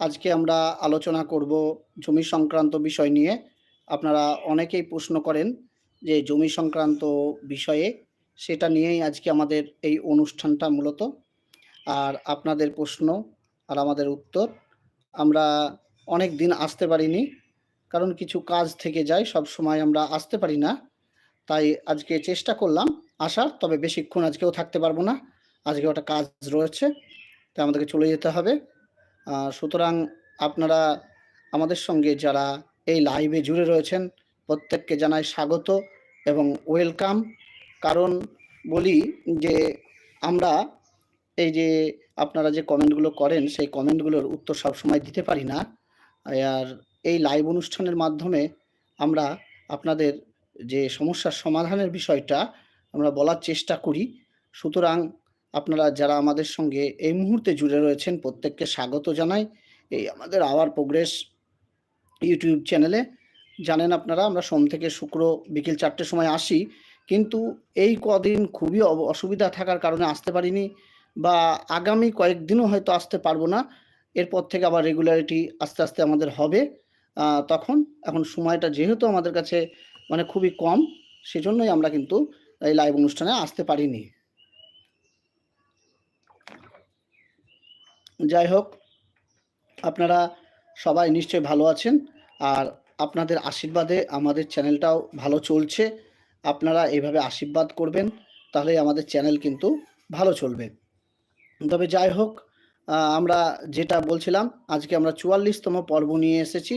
আজকে আমরা আলোচনা করব জমি সংক্রান্ত বিষয় নিয়ে। আপনারা অনেকেই প্রশ্ন করেন যে জমি সংক্রান্ত বিষয়ে, সেটা নিয়েই আজকে আমাদের এই অনুষ্ঠানটা মূলত। আর আপনাদের প্রশ্ন আর আমাদের উত্তর আমরা অনেক দিন আসতে পারিনি, কারণ কিছু কাজ থেকে যায়, সব সময় আমরা আসতে পারি না। তাই আজকে চেষ্টা করলাম আসার, তবে বেশিক্ষণ আজকেও থাকতে পারব না। আজকে একটা কাজ রয়েছে, তাই আমাদেরকে চলে যেতে হবে। সুতরাং আপনারা আমাদের সঙ্গে যারা এই লাইভে জুড়ে রয়েছেন, প্রত্যেককে জানাই স্বাগত এবং ওয়েলকাম কারণ বলি যে আমরা এই যে আপনারা যে কমেন্টগুলো করেন, সেই কমেন্টগুলোর উত্তর সবসময় দিতে পারি না। আর এই লাইভ অনুষ্ঠানের মাধ্যমে আমরা আপনাদের যে সমস্যার সমাধানের বিষয়টা আমরা বলার চেষ্টা করি। সুতরাং আপনারা যারা আমাদের সঙ্গে এই মুহূর্তে জুড়ে রয়েছেন, প্রত্যেককে স্বাগত জানাই এই আমাদের আওয়ার প্রোগ্রেস ইউটিউব চ্যানেলে। জানেন আপনারা, আমরা সোম থেকে শুক্র বিকেল চারটের সময় আসি, কিন্তু এই কদিন খুবই অসুবিধা থাকার কারণে আসতে পারিনি বা আগামী কয়েকদিনও হয়তো আসতে পারব না। এরপর থেকে আবার রেগুলারিটি আস্তে আস্তে আমাদের হবে। তখন, এখন সময়টা যেহেতু আমাদের কাছে মানে খুবই কম, সেজন্যই আমরা কিন্তু এই লাইভ অনুষ্ঠানে আসতে পারিনি। যাই হোক, আপনারা সবাই নিশ্চয়ই ভালো আছেন আর আপনাদের আশীর্বাদে আমাদের চ্যানেলটাও ভালো চলছে। আপনারা এইভাবে আশীর্বাদ করবেন তাহলে আমাদের চ্যানেল কিন্তু ভালো চলবে। তবে যাই হোক আমরা যেটা বলছিলাম, আজকে আমরা চুয়াল্লিশতম পর্ব নিয়ে এসেছি।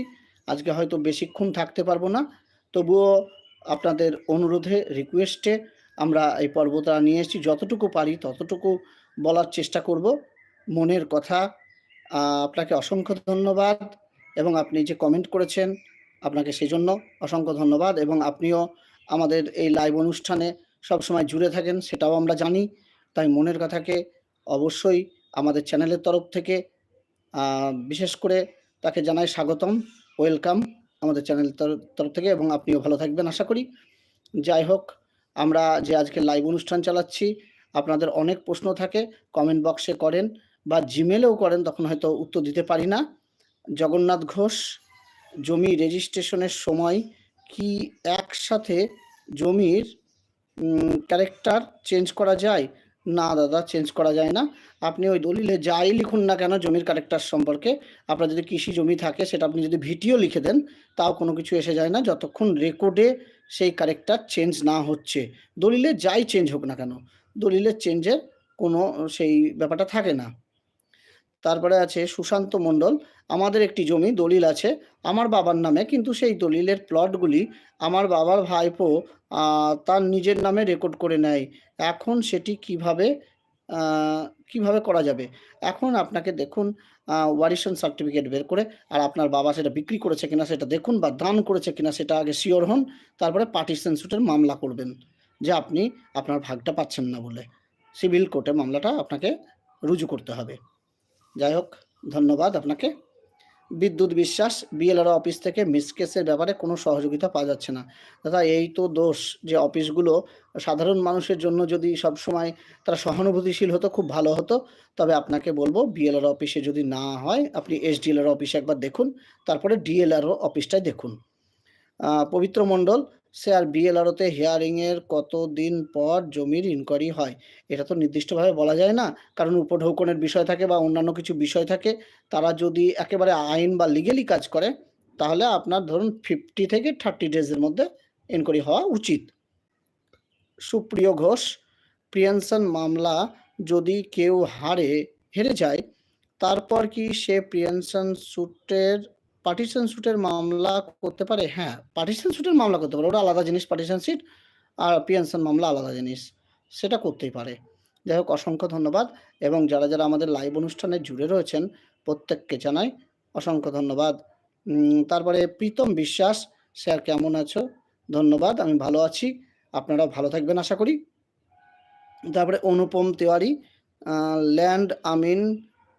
আজকে হয়তো বেশিক্ষণ থাকতে পারব না, তবুও আপনাদের অনুরোধে রিকোয়েস্টে আমরা এই পর্বটা নিয়ে এসেছি। যতটুকু পারি, ততটুকু বলার চেষ্টা করব। মনের কথা আপনাকে অসংখ্য ধন্যবাদ এবং আপনি যে কমেন্ট করেছেন আপনাকে সেই জন্য অসংখ্য ধন্যবাদ এবং আপনিও আমাদের এই লাইভ অনুষ্ঠানে সবসময় জুড়ে থাকেন সেটাও আমরা জানি। তাই মনের কথাকে অবশ্যই আমাদের চ্যানেলের তরফ থেকে বিশেষ করে তাকে জানাই স্বাগতম ওয়েলকাম আমাদের চ্যানেলের তরফ থেকে এবং আপনিও ভালো থাকবেন আশা করি। যাই হোক, আমরা যে আজকে লাইভ অনুষ্ঠান চালাচ্ছি, আপনাদের অনেক প্রশ্ন থাকে কমেন্ট বক্সে করেন। বা জিমেলেও করেন, তখন হয়তো উত্তর দিতে পারি না। জগন্নাথ ঘোষ, জমি রেজিস্ট্রেশনের সময় কি একসাথে জমির ক্যারেক্টার চেঞ্জ করা যায়? না দাদা চেঞ্জ করা যায় না। আপনি ওই দলিলে যাই লিখুন না কেন জমির ক্যারেক্টার সম্পর্কে, আপনার যদি কৃষি জমি থাকে, সেটা আপনি যদি ভিডিও লিখে দেন, তাও কোনো কিছু এসে যায় না। যতক্ষণ রেকর্ডে সেই ক্যারেক্টার চেঞ্জ না হচ্ছে। দলিলে যাই চেঞ্জ হোক না কেন, দলিলের চেঞ্জের কোনো সেই ব্যাপারটা থাকে না। তারপরে আছে সুশান্ত মণ্ডল। আমাদের একটি জমি দলিল আছে। আমার বাবার নামে, কিন্তু সেই দলিলের প্লটগুলি আমার বাবার ভাইপো তার নিজের নামে রেকর্ড করে নেয়। এখন সেটি কীভাবে কীভাবে করা যাবে? এখন আপনাকে দেখুন ওয়ারিশন সার্টিফিকেট বের করে, আর আপনার বাবা সেটা বিক্রি করেছে কিনা সেটা দেখুন বা দান করেছে কিনা সেটা আগে শিওর হন, তারপরে পার্টিশন সুটের মামলা করবেন, যে আপনি আপনার ভাগটা পাচ্ছেন না বলে। সিভিল কোর্টে মামলাটা আপনাকে রুজু করতে হবে। যাই হোক, ধন্যবাদ আপনাকে। বিদ্যুৎ বিশ্বাস বিএলআর অফিস থেকে মিসকেসের ব্যাপারে কোনো সহযোগিতা পাওয়া যাচ্ছে না। দাদা, এই তো দোষ যে অফিসগুলো, সাধারণ মানুষের জন্য যদি সব সময় তারা সহানুভূতিশীল হতো, খুব ভালো হতো। তবে আপনাকে বলব বিএলআর অফিসে যদি না হয়, আপনি এসডিএলআর অফিসে একবার দেখুন, তারপরে ডিএলআরও অফিসটাই দেখুন। পবিত্র মণ্ডল স্যার বিএলআরওতে হিয়ারিংয়ের কতদিন পর জমির ইনকোয়ারি হয়? এটা তো নির্দিষ্টভাবে বলা যায় না। কারণ উপঢৌকনের বিষয় থাকে বা অন্যান্য কিছু বিষয় থাকে, তারা যদি একেবারে আইন বা লিগেলি কাজ করে, তাহলে আপনার ধরুন ফিফটি থেকে থার্টি ডেজের মধ্যে এনকোয়ারি হওয়া উচিত। সুপ্রিয় ঘোষ প্রিয়েনশন মামলা যদি কেউ হারে হেরে যায়, তারপর কি সে প্রিয়েনশন সুটের পার্টিশন সুটের মামলা করতে পারে? হ্যাঁ পার্টিশন সুটের মামলা করতে পারে। ওটা আলাদা জিনিস পার্টিশন সিট আর প্রিয়েনশন মামলা আলাদা জিনিস। সেটা করতেই পারে। যাই হোক, অসংখ্য ধন্যবাদ এবং যারা যারা আমাদের লাইভ অনুষ্ঠানে জুড়ে রয়েছেন, প্রত্যেককে জানাই অসংখ্য ধন্যবাদ। তারপরে প্রীতম বিশ্বাস, স্যার কেমন আছো? ধন্যবাদ, আমি ভালো আছি। আপনারা ভালো থাকবেন, আশা করি। তারপরে অনুপম তিওয়ারি ল্যান্ড আমিন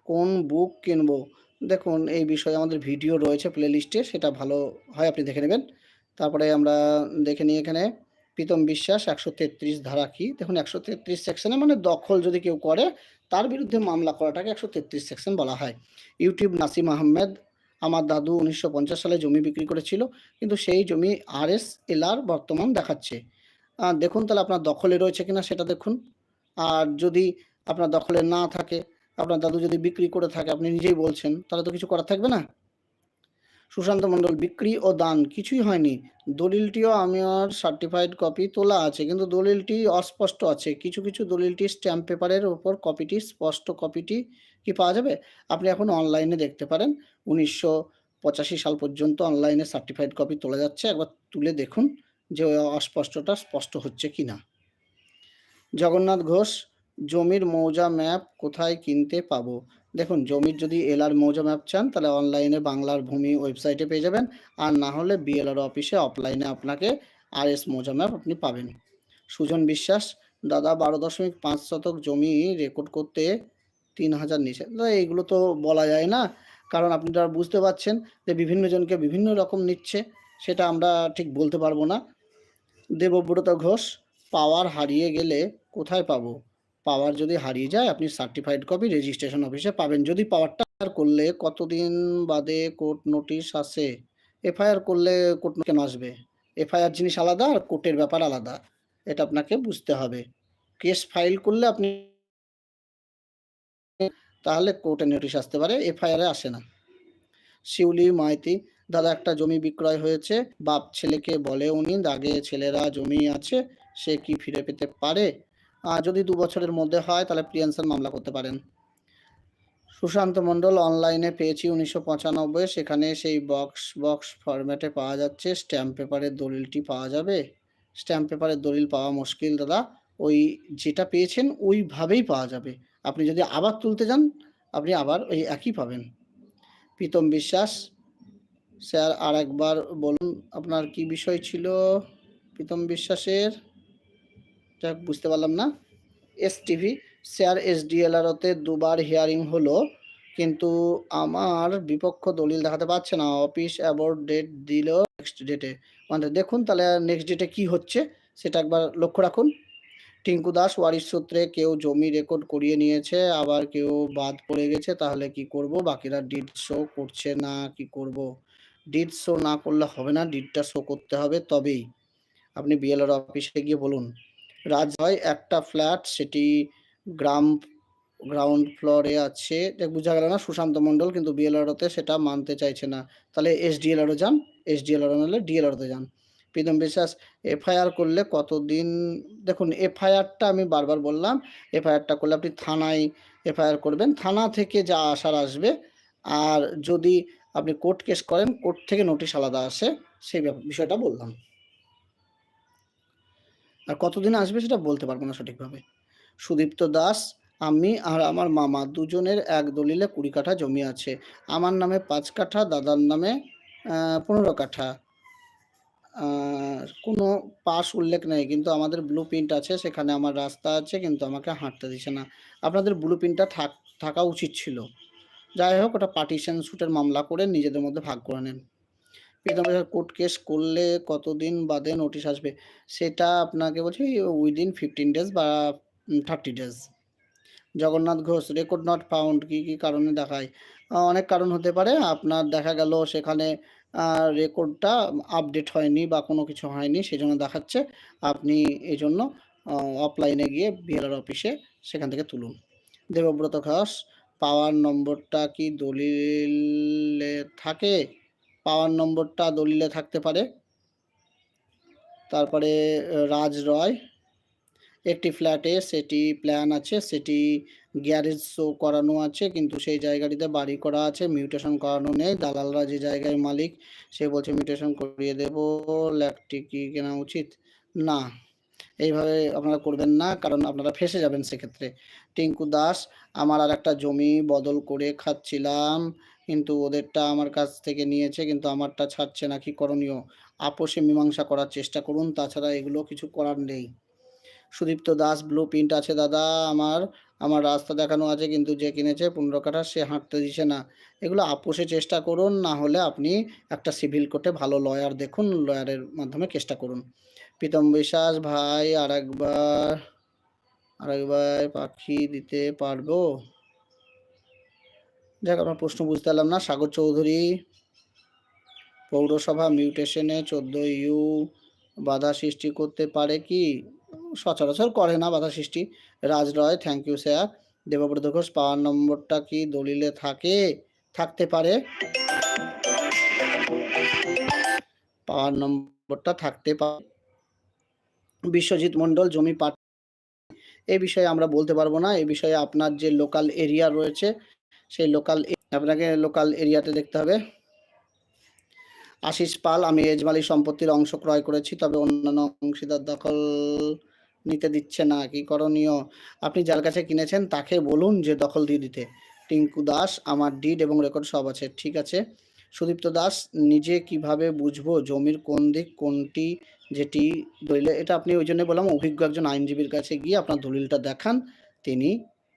কোন বুক কিনবো? দেখুন, এই বিষয়ে আমাদের ভিডিও রয়েছে প্লে লিস্টে সেটা ভালো হয়, আপনি দেখে নেবেন। তারপরে আমরা দেখে নিই এখানে, প্রীতম বিশ্বাস একশো তেত্রিশ ধারা কি? দেখুন, একশো তেত্রিশ সেকশনে মানে দখল যদি কেউ করে, তার বিরুদ্ধে মামলা করাটাকে একশো তেত্রিশ সেকশন বলা হয়। ইউটিউব নাসিম আহমেদ, আমার দাদু উনিশশো পঞ্চাশ সালে জমি বিক্রি করেছিল, কিন্তু সেই জমি আর এস এল আর বর্তমান দেখাচ্ছে। দেখুন তাহলে আপনার দখলে রয়েছে কিনা সেটা দেখুন। আর যদি আপনার দখলে না থাকে আপনার দাদু যদি বিক্রি করে থাকে, আপনি নিজেই বলছেন, তাহলে তো কিছু করার থাকবে না? সুশান্ত মণ্ডল, বিক্রি ও দান কিছুই হয়নি। দলিলটিও আমার সার্টিফাইড কপি তোলা আছে, কিন্তু দলিলটি অস্পষ্ট আছে। কিছু কিছু দলিলটি স্ট্যাম্প পেপারের ওপর কপিটি স্পষ্ট কপিটি কি পাওয়া যাবে? আপনি এখন অনলাইনে দেখতে পারেন। উনিশশো পঁচাশি সাল পর্যন্ত অনলাইনে সার্টিফাইড কপি তোলা যাচ্ছে। একবার তুলে দেখুন যে অস্পষ্টটা স্পষ্ট হচ্ছে কি না জগন্নাথ ঘোষ জমির মৌজা ম্যাপ কোথায় কিনতে পাবো? দেখুন, জমির যদি এলআর মৌজা ম্যাপ চান, তাহলে অনলাইনে বাংলার ভূমি ওয়েবসাইটে পেয়ে যাবেন। আর না হলে বিএলআর অফিসে অফলাইনে আপনাকে আর এস মৌজা ম্যাপ আপনি পাবেন। সুজন বিশ্বাস, দাদা, বারো দশমিক পাঁচ শতক জমি রেকর্ড করতে তিন হাজার নিচে। এইগুলো তো বলা যায় না। কারণ আপনি তারা বুঝতে পারছেন যে বিভিন্ন জনকে বিভিন্ন রকম নিচ্ছে, সেটা আমরা ঠিক বলতে পারব না। দেবব্রত ঘোষ, পাওয়ার হারিয়ে গেলে কোথায় পাবো? পাওয়ার যদি হারিয়ে যায়, আপনি সার্টিফাইড কপি রেজিস্ট্রেশন অফিসে পাবেন। যদি পাওয়ারটা করলে কতদিন বাদে কোর্ট নোটিশ আসে? এফআইআর করলে কোর্ট কেন আসবে? এফআইআর জিনিস আলাদা আর কোর্টের ব্যাপার আলাদা। এটা আপনাকে বুঝতে হবে। কেস ফাইল করলে আপনি তাহলে কোর্টে নোটিশ আসতে পারে এফআইআরে আসে না। শিউলি, মাইতি, দাদা একটা জমি বিক্রয় হয়েছে, বাপ ছেলেকে বলে উনি আগে ছেলেরা জমি আছে, সে কি ফিরে পেতে পারে? যদি দু বছরের মধ্যে হয়, তাহলে প্রিয়েন্সার মামলা করতে পারেন। সুশান্ত মণ্ডল অনলাইনে পেয়েছি উনিশশো পঁচানব্বই, সেখানে সেই বক্স বক্স ফরম্যাটে পাওয়া যাচ্ছে স্ট্যাম্প পেপারের দলিলটি পাওয়া যাবে। স্ট্যাম্প পেপারের দলিল পাওয়া মুশকিল, দাদা। ওই যেটা পেয়েছেন, ওইভাবেই পাওয়া যাবে। আপনি যদি আবার তুলতে যান, আপনি আবার ওই একই পাবেন। প্রীতম বিশ্বাস, স্যার আর একবার বলুন, আপনার কি বিষয় ছিল প্রীতম বিশ্বাসের? যাক বুঝতে পারলাম না। এস টিভি স্যার এসডিএলআরতে দুবার হিয়ারিং হলো, কিন্তু আমার বিপক্ষ দলিল দেখাতে পারছে না। অফিস অ্যাবোর্ড ডেট দিল নেক্সট ডেটে মানে দেখুন তাহলে নেক্সট ডেটে কি হচ্ছে, সেটা একবার লক্ষ্য রাখুন। টিঙ্কু দাস, ওয়ারিশ সূত্রে কেউ জমি রেকর্ড করিয়ে নিয়েছে, আবার কেউ বাদ পড়ে গেছে, তাহলে কি করব? বাকিরা ডিড শো করছে না, কি করব? ডিড শো না করলে হবে না ডিডটা শো করতে হবে তবেই। আপনি বিএলআর অফিসে গিয়ে বলুন। রাজয় একটা ফ্ল্যাট, সেটি গ্রাম, গ্রাউন্ড ফ্লোরে আছে। বোঝা গেল না, সুশান্ত মন্ডল কিন্তু বিএলআরওতে সেটা মানতে চাইছে না। তাহলে এসডিএলআরও যান এসডিএলআরও নাহলে ডিএলআরওতে যান। প্রীতম বিশ্বাস এফআইআর করলে কতদিন, দেখুন এফআইআরটা আমি বারবার বললাম এফআইআরটা করলে আপনি থানায় এফআইআর করবেন। থানা থেকে যা আসার আসবে, আর যদি আপনি কোর্ট কেস করেন, কোর্ট থেকে নোটিশ আলাদা আসে, সেই বিষয়টা বললাম। আর কতদিন আসবে সেটা বলতে পারব না সঠিকভাবে। সুদীপ্ত দাস, আমি আর আমার মামা দুজনের এক দলিলে কুড়ি কাঠা জমি আছে। আমার নামে পাঁচ কাঠা, দাদার নামে পনেরো কাঠা। কোনো পাস উল্লেখ নেই, কিন্তু আমাদের ব্লু প্রিন্ট আছে, সেখানে আমার রাস্তা আছে, কিন্তু আমাকে হাঁটতে দিচ্ছে না। আপনাদের ব্লু প্রিন্টটা থাক, থাকা উচিত ছিল। যাই হোক, ওটা পার্টিশন স্যুটের মামলা করে নিজেদের মধ্যে ভাগ করে নেন। প্রীতম কোর্ট কেস করলে কতদিন বাদে নোটিশ আসবে? সেটা আপনাকে বলছি উইদিন ফিফটিন ডেজ বা thirty days Jagannath Ghosh record not found কি কি কারণে দেখায়? অনেক কারণ হতে পারে। আপনার দেখা গেল সেখানে রেকর্ডটা আপডেট হয়নি বা কোনো কিছু হয়নি সেই জন্য দেখাচ্ছে। আপনি এই জন্য অফলাইনে গিয়ে বিএলআর অফিসে সেখান থেকে তুলুন। দেবব্রত ঘোষ পাওয়ার নম্বরটা কি দলিলে থাকে? পাওয়ার নম্বরটা দলিলে থাকতে পারে। তারপরে, রাজ রয়, একটি ফ্ল্যাটে সেটি প্ল্যান আছে, সেটি গ্যারেজ শো করানো আছে, কিন্তু সেই জায়গাটিতে বাড়ি করা আছে, মিউটেশন করানো নেই। দালালরা যে জায়গায় মালিক, সে বলছে, মিউটেশন করিয়ে দেব ল্যাপটি কি কেনা উচিত? না। এইভাবে আপনারা করবেন না, কারণ আপনারা ফেসে যাবেন সেক্ষেত্রে। টিঙ্কু দাস, আমার আর একটা জমি বদল করে খাচ্ছিলাম কিন্তু ওদেরটা আমার কাছ থেকে নিয়েছে, কিন্তু আমারটা ছাড়ছে না, কি করণীয়? আপোষে মীমাংসা করার চেষ্টা করুন, তাছাড়া এগুলো কিছু করার নেই। সুদীপ্ত দাস ব্লু প্রিন্ট আছে দাদা, আমার আমার রাস্তা দেখানো আছে, কিন্তু যে কিনেছে পনেরো কাঠা, সে হাঁটতে দিছে না। এগুলো আপোষে চেষ্টা করুন, না হলে আপনি একটা সিভিল কোর্টে ভালো লয়ার দেখুন লয়ারের মাধ্যমে চেষ্টা করুন। প্রীতম বিশ্বাস, ভাই আর একবার আরেকবার পাখি দিতে পারব? যাক আপনার প্রশ্ন বুঝতে পারলাম না। সাগর চৌধুরী পৌরসভা মিউটেশনে চোদ্দ ইউ বাধা সৃষ্টি করতে পারে কি? সচরাচর করে না বাধা সৃষ্টি। Raj Roy thank you sir Debabrata Ghosh, power নম্বরটা কি দলিলে থাকে? থাকতে পারে। পাওয়ার নম্বরটা থাকতে পারে। বিশ্বজিৎ মণ্ডল, জমি পাঠ এ বিষয়ে আমরা বলতে পারব না। এ বিষয়ে আপনার যে লোকাল এরিয়া রয়েছে সেই লোকাল আপনাকে লোকাল এরিয়াতে দেখতে হবে। আশিস পাল, আমি এজমালি সম্পত্তির অংশ ক্রয় করেছি, তবে অন্যান্য অংশীদার দখল নিতে দিচ্ছে না, কি করণীয়? আপনি যার কাছে কিনেছেন তাকে বলুন যে দখল দিয়ে দিতে। টিঙ্কু দাস, আমার ডিড এবং রেকর্ড সব আছে, ঠিক আছে। সুদীপ্ত দাস, নিজে কীভাবে বুঝব জমির কোন দিক, কোনটি যেটি দলিলে? এটা আপনি ওই জন্য বললাম, অভিজ্ঞ একজন আইনজীবীর কাছে গিয়ে আপনার দলিলটা দেখান, তিনি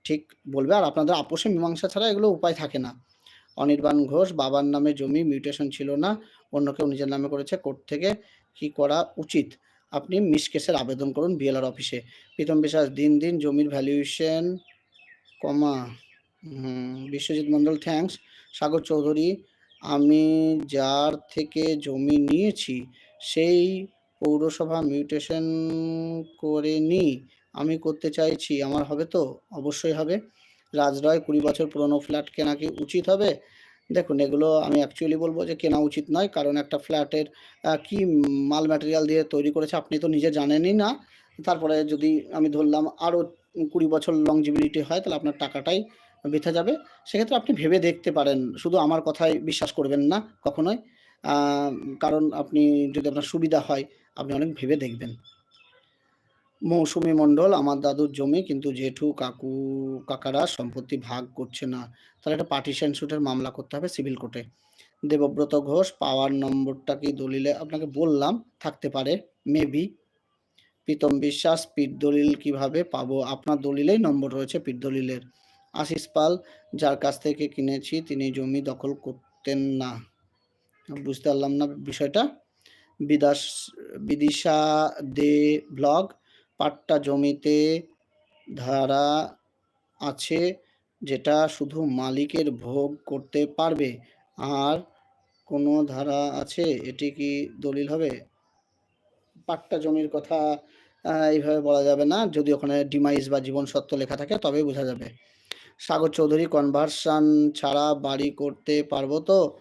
ঠিক বলবে। আর আপনাদের আপোষে মীমাংসা ছাড়া এগুলো উপায় থাকে না। অনির্বাণ ঘোষ, বাবার নামে জমি মিউটেশন ছিল না। অন্য কেউ নিজের নামে করেছে, কোর্ট থেকে কি করা উচিত? আপনি মিস কেসের আবেদন করুন বিএলআর অফিসে। প্রীতম বিশ্বাস, দিন দিন জমির ভ্যালুয়েশন কমা। বিশ্বজিৎ মণ্ডল থ্যাঙ্কস সাগর চৌধুরী, আমি যার থেকে জমি নিয়েছি, সেই পৌরসভা মিউটেশন করে নি আমি করতে চাইছি, আমার হবে তো? অবশ্যই হবে। রাজরয় কুড়ি বছর পুরনো ফ্ল্যাট কেনা কি উচিত হবে? দেখুন, এগুলো আমি অ্যাকচুয়ালি বলব যে কেনা উচিত নয়, কারণ একটা ফ্ল্যাটের কি মাল ম্যাটেরিয়াল দিয়ে তৈরি করেছে আপনি তো নিজে জানেনই না। তারপরে যদি আমি ধরলাম আরও কুড়ি বছর লংজিবিলিটি হয়, তাহলে আপনার টাকাটাই বৃথা যাবে। সেক্ষেত্রে আপনি ভেবে দেখতে পারেন, শুধু আমার কথায় বিশ্বাস করবেন না কখনোই। কারণ আপনি যদি আপনার সুবিধা হয়, আপনি অনেক ভেবে দেখবেন। মৌসুমী মণ্ডল, আমার দাদুর জমি, কিন্তু জেঠু, কাকু, কাকারা সম্পত্তি ভাগ করছে না। তাহলে একটা পার্টিশন সুটের মামলা করতে হবে সিভিল কোর্টে দেবব্রত ঘোষ, পাওয়ার নম্বরটা কি দলিলে? আপনাকে বললাম, থাকতে পারে মেবি প্রীতম বিশ্বাস, পিঠ দলিল কীভাবে পাবো? আপনার দলিলেই নম্বর রয়েছে পিঠ দলিলের। আশিস পাল, যার কাছ থেকে কিনেছি, তিনি জমি দখল করতেন না। বুঝতে পারলাম না বিষয়টা? বিদাস, বিদিশা দে ব্লগ পাট্টা জমিতে ধারা আছে যেটা শুধু মালিকের ভোগ করতে পারবে। আর কোনো ধারা আছে? এটি কি দলিল হবে? পাট্টা জমির কথা এইভাবে বলা যাবে না। যদি ওখানে ডিমাইস বা জীবন সত্য লেখা থাকে, তবেই বোঝা যাবে। সাগর চৌধুরী কনভার্সন ছাড়া বাড়ি করতে পারব তো?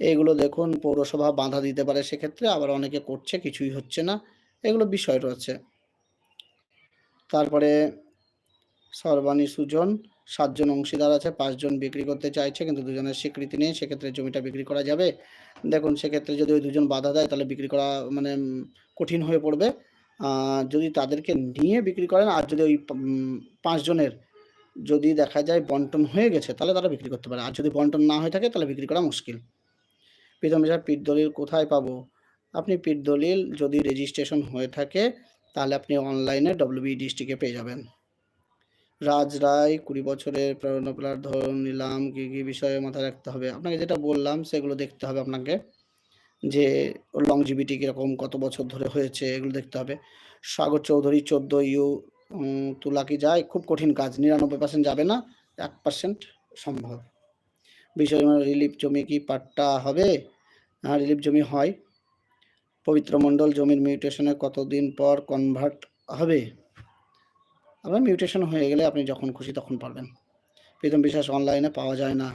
এগুলো দেখুন, পৌরসভা বাধা দিতে পারে সেক্ষেত্রে। আবার অনেকে করছে, কিছুই হচ্ছে না। এগুলো বিষয় রয়েছে। তারপরে সর্বাণী সুজন, সাতজন অংশীদার আছে, পাঁচজন বিক্রি করতে চাইছে, কিন্তু দুজনের স্বীকৃতি নেই, সেক্ষেত্রে জমিটা বিক্রি করা যাবে। দেখুন, সেক্ষেত্রে যদি ওই দুজন বাধা দেয়, তাহলে বিক্রি করা মানে কঠিন হয়ে পড়বে। যদি তাদেরকে নিয়ে বিক্রি করেন, আর যদি ওই পাঁচজনের যদি দেখা যায় বন্টন হয়ে গেছে, তাহলে তারা বিক্রি করতে পারে। আর যদি বন্টন না হয়ে থাকে, তাহলে বিক্রি করা মুশকিল। প্রীতম বিশ্বাস পিঠ দলিল কোথায় পাবো? আপনি পিঠ দলিল যদি রেজিস্ট্রেশন হয়ে থাকে তাহলে আপনি অনলাইনে ডব্লিউবি ডিস্ট্রিক্টে পেয়ে যাবেন। রাজ রায়, কুড়ি বছরের প্রেরণা প্লাট ধরে নিলাম, কী কী বিষয়ে মাথায় রাখতে হবে? আপনাকে যেটা বললাম, সেগুলো দেখতে হবে আপনাকে। যে লংজিবিটি কীরকম, কত বছর ধরে হয়েছে, এগুলো দেখতে হবে। সাগর চৌধুরী, চোদ্দ ইউ তোলা কি যায়? খুব কঠিন কাজ, নিরানব্বই পার্সেন্ট যাবে না, এক পার্সেন্ট সম্ভব। বিষয় রিলিফ জমি কি পাট্টা হবে? হ্যাঁ রিলিফ জমি হয়। পবিত্র মণ্ডল জমির মিউটেশনে কতদিন পর কনভার্ট হবে? আপনার মিউটেশন হয়ে গেলে আপনি যখন খুশি তখন পারবেন প্রীতম বিশ্বাস অনলাইনে পাওয়া যায় না।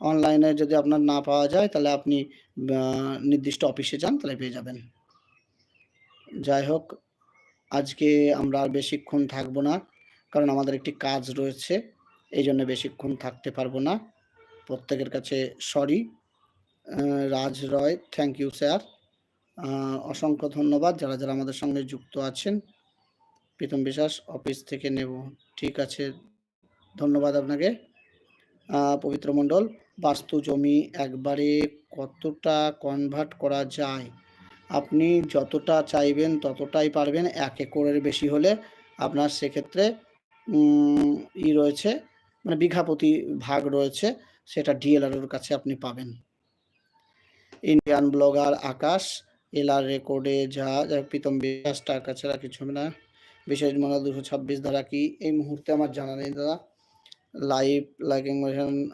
অনলাইনে যদি আপনার না পাওয়া যায়, তাহলে আপনি নির্দিষ্ট অফিসে যান, তাহলে পেয়ে যাবেন। যাই হোক, আজকে আমরা আর বেশিক্ষণ থাকব না, কারণ আমাদের একটি কাজ রয়েছে। এই জন্য বেশিক্ষণ থাকতে পারব না। প্রত্যেকের কাছে sorry Raj Roy thank you sir অসংখ্য ধন্যবাদ। যারা যারা আমাদের সঙ্গে যুক্ত আছেন, প্রীতম বিশ্বাস অফিস থেকে নেব। ঠিক আছে, ধন্যবাদ আপনাকে। পবিত্র মণ্ডল, বাস্তু জমি একবারে কতটা কনভার্ট করা যায়? আপনি যতটা চাইবেন, ততটাই পারবেন, এক একরের বেশি হলে আপনার সেক্ষেত্রে ই রয়েছে মানে বিঘা প্রতি ভাগ রয়েছে, সেটা ডিএলআর কাছে আপনি পাবেন। ইন্ডিয়ান ব্লগার আকাশ এলার রেকর্ডে যা যা প্রীতম বিশ্বাস টাকা ছাড়া কিছু হবে না। বিশেষ মনে দুশো ছাব্বিশ ধারা কি? এই মুহূর্তে আমার জানা নেই দাদা। লাইভ লাইকিং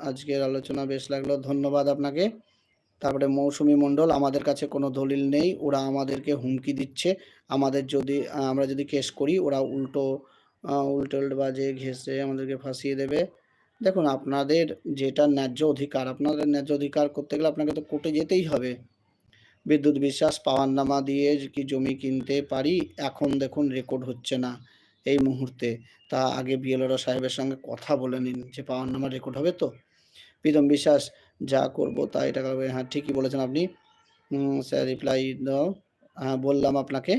আজকের আলোচনা বেশ লাগল। ধন্যবাদ আপনাকে। তারপরে মৌসুমি মণ্ডল, আমাদের কাছে কোনো দলিল নেই। ওরা আমাদেরকে হুমকি দিচ্ছে। আমাদের যদি, আমরা যদি কেস করি, ওরা উল্টো উল্টো উল্টো বাজে ঘেসে আমাদেরকে ফাঁসিয়ে দেবে। দেখুন, আপনাদের যেটা ন্যায্য অধিকার, আপনাদের ন্যায্য অধিকার করতে গেলে আপনাকে তো কোর্টে যেতেই হবে। বিদ্যুৎ বিশ্বাস, পাওয়ার নামা দিয়ে কি জমি কিনতে পারি? এখন দেখুন রেকর্ড হচ্ছে না এই মুহূর্তে। তা আগে বিএলআর সাহেবের সঙ্গে কথা বলে নিন যে পাওয়ার নামা রেকর্ড হবে তো। প্রীতম বিশ্বাস, যা করব তা এটা করবে হ্যাঁ ঠিকই বলেছেন আপনি। স্যার রিপ্লাই দাও। হ্যাঁ বললাম আপনাকে।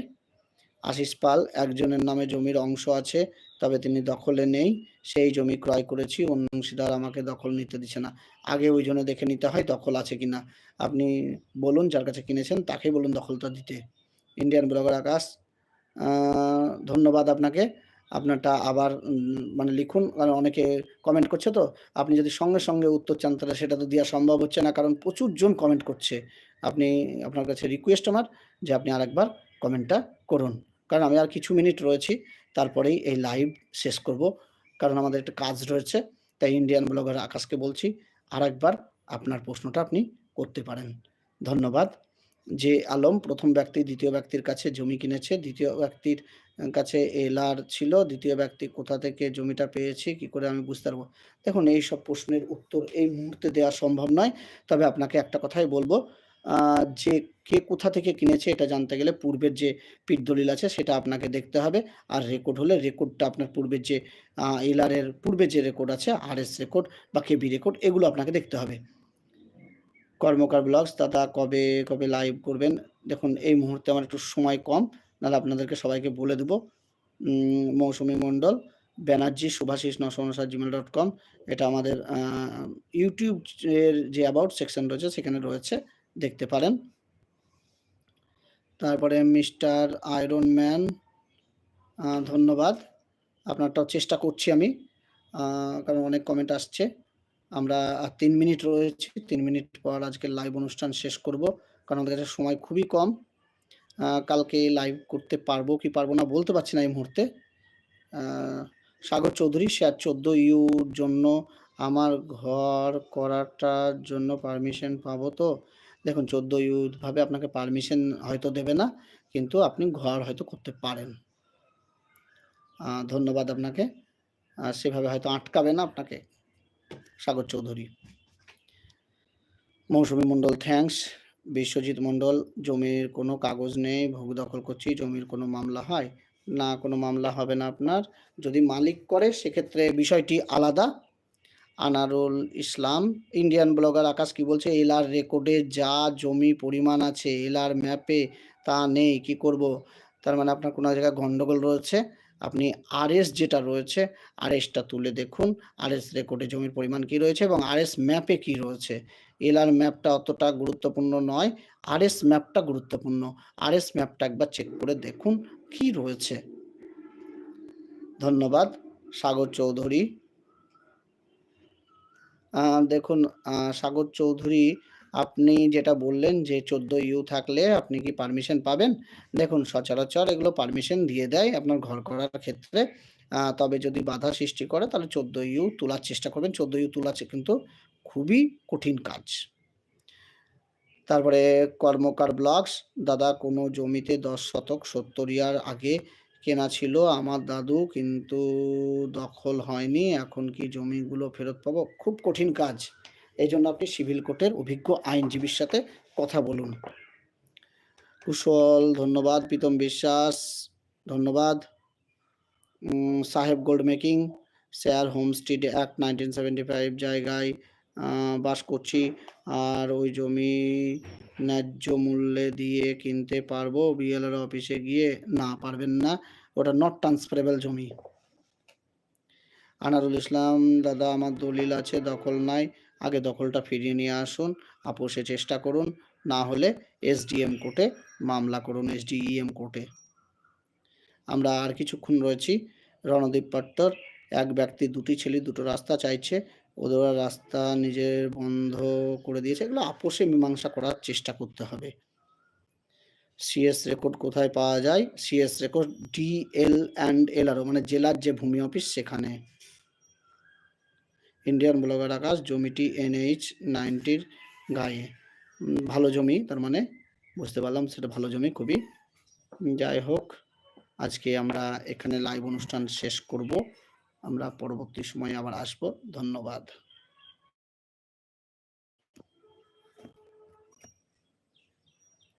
আশিস পাল, একজনের নামে জমির অংশ আছে। তবে তিনি দখলে নেই। সেই জমি ক্রয় করেছি, অন্য অংশীদার আমাকে দখল নিতে দিচ্ছে না। আগে ওই জন্য দেখে নিতে হয় দখল আছে কিনা। আপনি বলুন, যার কাছে কিনেছেন তাকেই বলুন দখলটা দিতে। ইন্ডিয়ান ব্লগার আকাশ ধন্যবাদ আপনাকে। আপনারটা আবার মানে লিখুন, কারণ অনেকে কমেন্ট করছে তো। আপনি যদি সঙ্গে সঙ্গে উত্তর চান, তাহলে সেটা তো দেওয়া সম্ভব হচ্ছে না, কারণ প্রচুর জন কমেন্ট করছে। আপনি, আপনার কাছে রিকোয়েস্ট আমার যে আপনি আরেকবার কমেন্টটা করুন। কারণ আমি আর কিছু মিনিট রয়েছি। তারপরেই এই লাইভ শেষ করব। কারণ আমাদের একটা কাজ রয়েছে, তাই ইন্ডিয়ান ব্লগার আকাশকে বলছি আর একবার আপনার প্রশ্নটা আপনি করতে পারেন। ধন্যবাদ। যে আলম, প্রথম ব্যক্তি দ্বিতীয় ব্যক্তির কাছে জমি কিনেছে, দ্বিতীয় ব্যক্তির কাছে এলার ছিল, দ্বিতীয় ব্যক্তি কোথা থেকে জমিটা পেয়েছে, কি করে আমি বুঝতে পারব? দেখুন এই সব প্রশ্নের উত্তর এই মুহূর্তে দেওয়া সম্ভব নয়, তবে আপনাকে একটা কথাই বলব যে কে কোথা থেকে কিনেছে এটা জানতে গেলে পূর্বের যে পিঠ দলিল আছে সেটা আপনাকে দেখতে হবে। আর রেকর্ড হলে রেকর্ডটা আপনার পূর্বের যে এলারের পূর্বে যে রেকর্ড আছে আর এস রেকর্ড বা কেবি রেকর্ড এগুলো আপনাকে দেখতে হবে। কর্মকার ব্লগস, দাদা কবে কবে লাইভ করবেন? দেখুন, এই মুহূর্তে আমার একটু সময় কম, নাহলে আপনাদেরকে সবাইকে বলে দেবো। মৌসুমী মণ্ডল, ব্যানার্জি, সুভাষিস নশো জিমেল ডট কম এটা আমাদের ইউটিউব এর যে অ্যাবাউট সেকশন রয়েছে, সেখানে রয়েছে। দেখতে পারেন। তারপরে মিস্টার আয়রন ম্যান ধন্যবাদ। আপনারটাও চেষ্টা করছি আমি কারণ অনেক কমেন্ট আসছে। আমরা তিন মিনিট রয়েছে, তিন মিনিট পর আজকের লাইভ অনুষ্ঠান শেষ করব, কারণ আমাদের কাছে সময় খুবই কম। কালকে লাইভ করতে পারব কি পারব না বলতে পারছি না এই মুহূর্তে। সাগর চৌধুরী শেয়ার চোদ্দ ইউর জন্য আমার ঘর করাটার জন্য পারমিশন পাবো তো? দেখুন, চোদ্দ ইউভাবে আপনাকে পারমিশন হয়তো দেবে না, কিন্তু আপনি ঘর হয়তো করতে পারেন। ধন্যবাদ আপনাকে। সেভাবে হয়তো আটকাবে না আপনাকে। সাগর চৌধুরী। মৌসুমী মণ্ডল থ্যাংকস বিশ্বজিৎ মণ্ডল, জমির কোনো কাগজ নেই, ভোগ দখল করছি, জমির কোনো মামলা হয়? না, কোনো মামলা হবে না আপনার। যদি মালিক করে, সেক্ষেত্রে বিষয়টি আলাদা। আনারুল ইসলাম। ইন্ডিয়ান ব্লগার আকাশ কি বলছে, এলার রেকর্ডে যা জমি পরিমাণ আছে, এলার ম্যাপে তা নেই, কি করব? তার মানে আপনার কোনো জায়গায় গন্ডগোল রয়েছে? আপনি আরএস যেটা রয়েছে, আরএসটা তুলে দেখুন। আরএস রেকর্ডে জমির পরিমাণ কি রয়েছে এবং আরএস ম্যাপে কি রয়েছে? এলার ম্যাপটা অতটা গুরুত্বপূর্ণ নয়, আরএস ম্যাপটা গুরুত্বপূর্ণ। আরএস ম্যাপটা একবার চেক করে দেখুন কি রয়েছে। ধন্যবাদ, সাগর চৌধুরী। দেখুন সাগর চৌধুরী, আপনি যেটা বললেন যে চোদ্দ ইউ থাকলে আপনি কি পারমিশন পাবেন? দেখুন, সচরাচর এগুলো পারমিশন দিয়ে দেয় আপনার ঘর করার ক্ষেত্রে। তবে যদি বাধা সৃষ্টি করে, তাহলে চোদ্দ ইউ তোলার চেষ্টা করবেন। চোদ্দ ইউ তোলা কিন্তু খুবই কঠিন কাজ। তারপরে কর্মকার ব্লগস, দাদা কোনো জমিতে দশ শতক সত্তর ইয়ার আগে কেনা ছিল আমার দাদু, কিন্তু দখল হয়নি। এখন কি জমিগুলো ফেরত পাবো? খুব কঠিন কাজ। এই জন্য আপনি সিভিল কোর্টের অভিজ্ঞ আইনজীবীর সাথে কথা বলুন। কুশল, ধন্যবাদ। প্রীতম বিশ্বাস, ধন্যবাদ। সাহেব gold making share homestead act nineteen seventy five জায়গায় বাস করছি। আর ওই জমি ন্যায্য মূল্যে দিয়ে কিনতে পারব। বিএলআর অফিসে গিয়ে না পারবেন না। ওটা নট ট্রান্সফারেবল জমি। আনারুল ইসলাম, দাদা আমার দলিল আছে, দখল নাই। আগে দখলটা ফিরিয়ে নিয়ে আসুন। আপোষে চেষ্টা করুন। না হলে এসডিএম কোর্টে মামলা করুন এসডিইএম কোর্টে আমরা আর কিছুক্ষণ রয়েছি। রণদীপ পাট্টর এক ব্যক্তি, দুটি ছেলে, দুটো রাস্তা চাইছে। ওদের রাস্তা নিজের বন্ধ করে দিয়েছে। এগুলো আপোষে মীমাংসা করার চেষ্টা করতে হবে। সিএস রেকর্ড কোথায় পাওয়া যায়? CS record DL and L LRO মানে জেলার যে ভূমি অফিস সেখানে। ইন্ডিয়ান ব্লগার আকাশ, জমিটি এনএইচ নাইনটির গায়ে। ভালো জমি, তার মানে বুঝতে পারলাম সেটা ভালো জমি, খুবই। যাই হোক, আজকে আমরা এখানে লাইভ অনুষ্ঠান শেষ করব। আমরা পরবর্তী সময়ে আবার আসব। ধন্যবাদ।